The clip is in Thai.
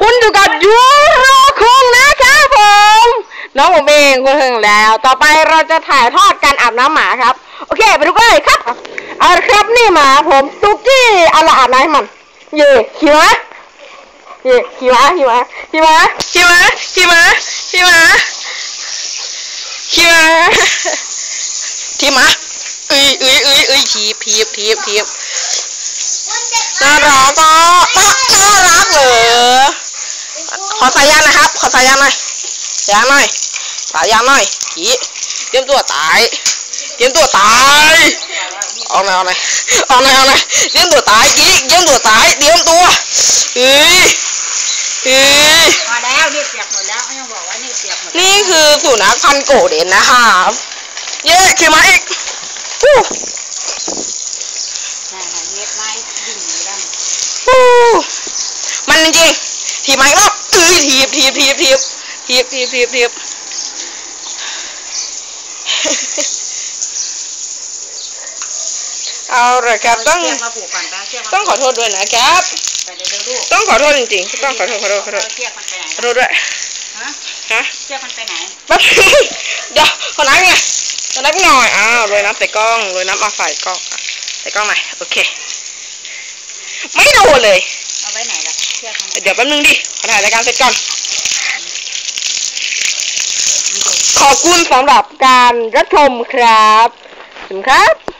คุณอยู่กับยูโรคงนะครับผม น้องผมเองคุณเฮิงแล้ว ต่อไปเราจะถ่ายทอดการอาบน้ำหมาครับ โอเค ไปดูกันเลยครับเอาครับนี่หมาผมตุกกี้เอาละอาบน้ำให้มัน เย่ขี่ม้าเย่ขี่ม้าขี่ม้าขี่ม้าขี่ม้าขี่ม้าขี่ม้าขี่ม้าขี่ม้าเอ้ยเอ้ยเอ้ยเอ้ยทีบทีบทีบทีบน่ารักก็น่ารักเหรอ ขอสายยางหนะครับ ขอสายยางหน่อยสายยางหน่อยสายยางหน่อยผีเตรียมตัวตายเตรียมตัวตายเอาหน่อยเอาหน่อยเอาหน่อยเอาหน่อยเตรียมตัวตายอีกเตรียมตัวตายเตรียมตัวเฮ้ยเฮ้ยพอแล้วนี่เปียกหมดแล้วยังบอกว่านี่เปียกหมดนี่คือสุนัขพันธุ์โกลเด้นนะครับเย้ขี่มาอีกฮู้นั่นน่ะเย็บไม้ดิ่งอยู่ด้านฮู้มันจริง ๆถีบมาอีกรอบเอ้ยถีบถีบถีบถีบถีบถีบถีบถีบเอาละครับต้องเชือกมาผูกก่อนไปเชือกมาต้องขอโทษด้วยนะครับไปเดี๋ยวๆลูกต้องขอโทษจริงๆต้องขอโทษขอโทษขอโทษเชือกมันไปไหนขอโทษด้วยฮะฮะเชือกมันไปไหนแป๊บนึงเดี๋ยวขอน้ำไงขอน้ำหน่อยอ้าวโรยน้ำใส่กล้องโรยน้ำเอาใส่กล้องอะใส่กล้องหน่อยโอเค ไม่โดนเลย เดี๋ยวแป๊บนึงดิขอถ่ายรายการเสร็จก่อน ขอบคุณสำหรับการรับชมครับขอบคุณครับ